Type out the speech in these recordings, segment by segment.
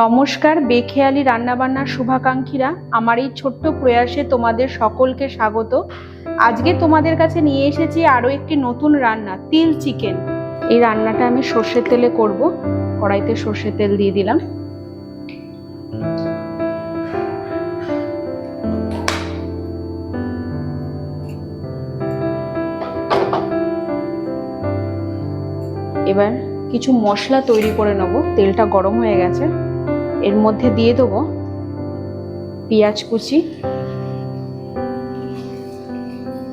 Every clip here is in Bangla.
নমস্কার, বেখেয়ালি রান্নাবান্নার শুভাকাঙ্ক্ষীরা। আমার এই ছোট্ট প্রয়াসে তোমাদের সকলকে স্বাগত। আজকে তোমাদের কাছে নিয়ে এসেছি আরও একটি নতুন রান্না, তিল চিকেন। এই রান্নাটা আমি সর্ষের তেলে করব। কড়াইতে সর্ষের তেল দিয়ে দিলাম। এবার কিছু মশলা তৈরি করে নেব। তেলটা গরম হয়ে গেছে। এর মধ্যে দিয়ে দেবো পেঁয়াজ কুচি।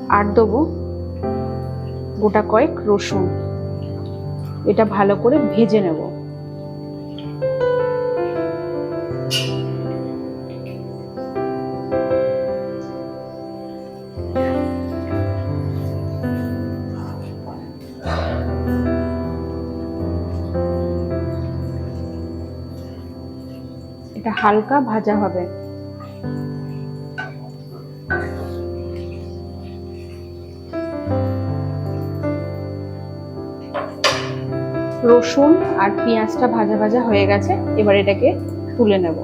আর দেবো গোটা কয়েক রসুন। এটা ভালো করে ভেজে নেব। হালকা ভাজা হবে। রসুন আর পেঁয়াজটা ভাজা ভাজা হয়ে গেছে এবার এটাকে তুলে নেব।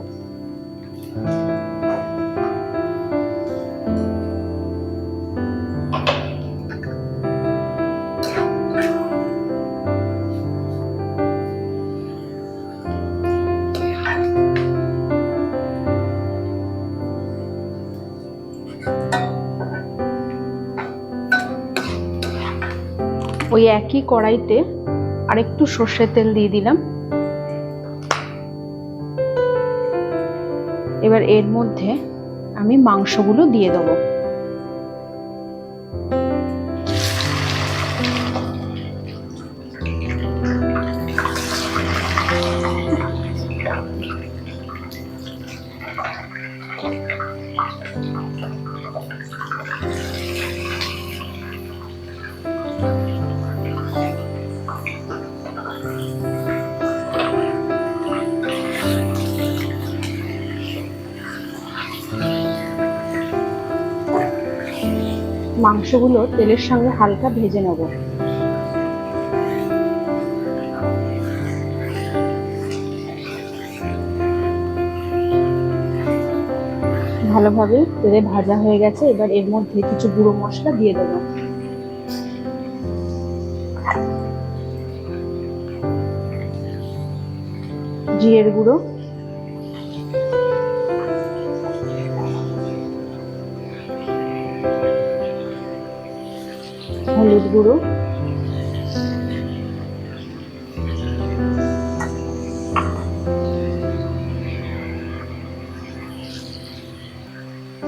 ওই একই কড়াইতে আর একটু সর্ষের তেল দিয়ে দিলাম। এবার এর মধ্যে আমি মাংসগুলো দিয়ে দেবো। মাংসগুলো তেলের সঙ্গে হালকা ভেজে নেব। ভালোভাবে তেলে ভাজা হয়ে গেছে, এবার এর মধ্যে কিছু গুঁড়ো মশলা দিয়ে দেবো। জিরের গুঁড়ো হলুদ গুঁড়ো।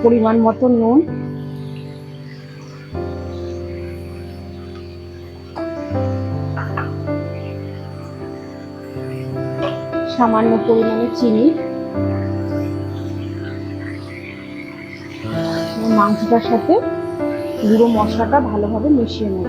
পরিমাণ মতো নুন। সামান্য পরিমাণে চিনি। মাংসটার সাথে গুঁড়ো মশলাটা ভালোভাবে মিশিয়ে নেব।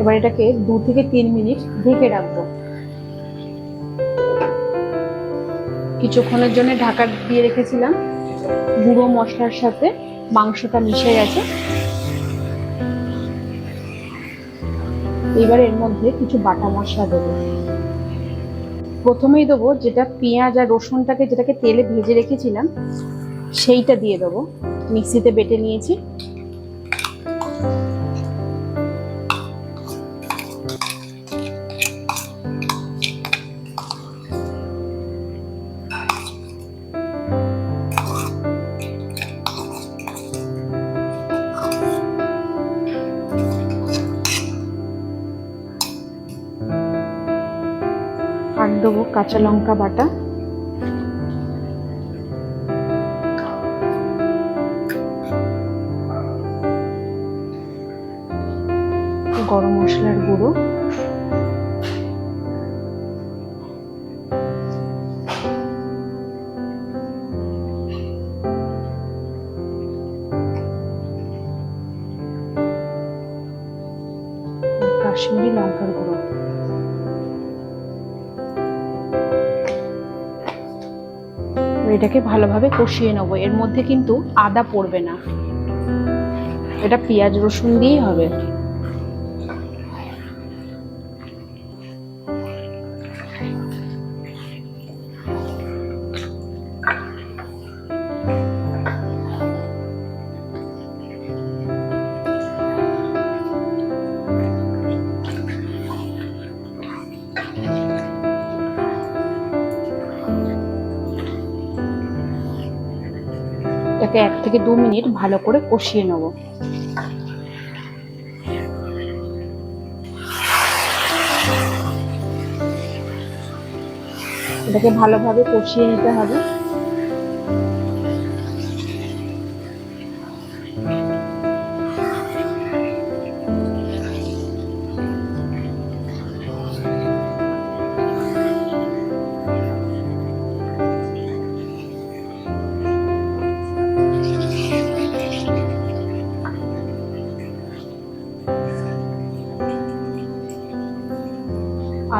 এবার এটাকে দু থেকে তিন মিনিট ঢেকে রাখব। কিছুক্ষণের জন্য ঢাকা দিয়ে রেখেছিলাম। গুঁড়ো মশলার সাথে মাংসটা মিশে গেছে। এবার এর মধ্যে কিছু বাটা মশলা দেবো। প্রথমেই দেবো যেটা পেঁয়াজ আর রসুনটাকে যেটাকে তেলে ভেজে রেখেছিলাম, সেইটা দিয়ে দেবো। মিক্সিতে বেটে নিয়েছি। কাঁচা লঙ্কা বাটা। গরম মশলার গুঁড়ো। কাশ্মীরি লঙ্কার গুঁড়ো। এটাকে ভালোভাবে কষিয়ে নেব। এর মধ্যে কিন্তু আদা পড়বে না। এটা পেঁয়াজ রসুন দিয়েই হবে। এটাকে এক থেকে দু মিনিট ভালো করে কষিয়ে নেব। এটাকে ভালোভাবে কষিয়ে নিতে হবে।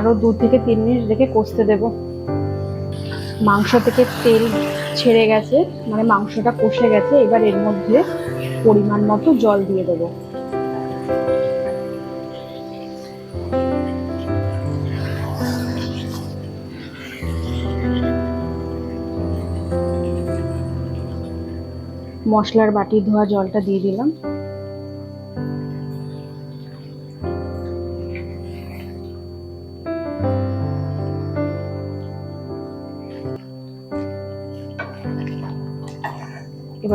আরও দু থেকে তিন মিনিট রেখে কষতে দেব। মাংস থেকে তেল ছেড়ে গেছে মানে মাংসটা কষে গেছে, এবার এর মধ্যে পরিমাণ মতো জল দিয়ে দেবো। মশলার বাটি ধোয়া জলটা দিয়ে দিলাম।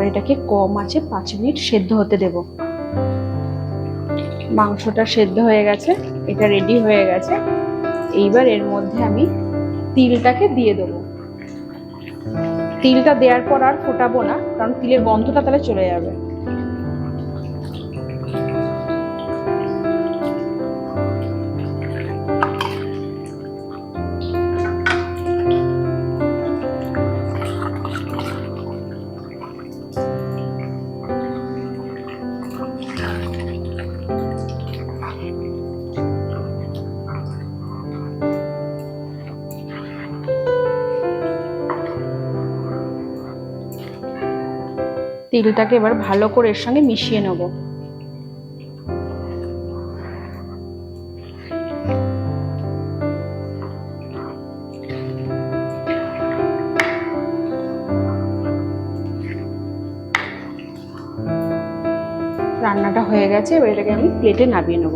এটাকে কম আছে পাঁচ মিনিট সেদ্ধ হতে দেব। মাংসটা সেদ্ধ হয়ে গেছে, এটা রেডি হয়ে গেছে। এইবার এর মধ্যে আমি তিলটাকে দিয়ে দেব। তিলটা দেওয়ার পর আর ফোটাবো না, কারণ তিলের গন্ধটা তাহলে চলে যাবে। তিলটাকে এবার ভালো করে এর সঙ্গে মিশিয়ে নেব। রান্নাটা হয়ে গেছে, এবার এটাকে আমি প্লেটে নামিয়ে নেব।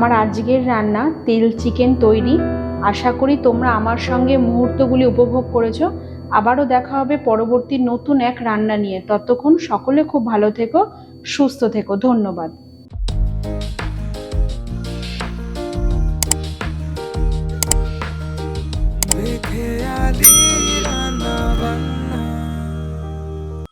আমার আজকের রান্না, তেল চিকেন তৈরি। আশা করি তোমরা আমার সঙ্গে মুহূর্তগুলি উপভোগ করেছ। আবারও দেখা হবে পরবর্তী নতুন এক রান্না নিয়ে। ততক্ষণ সকলে খুব ভালো থেকো, সুস্থ থেকো। ধন্যবাদ।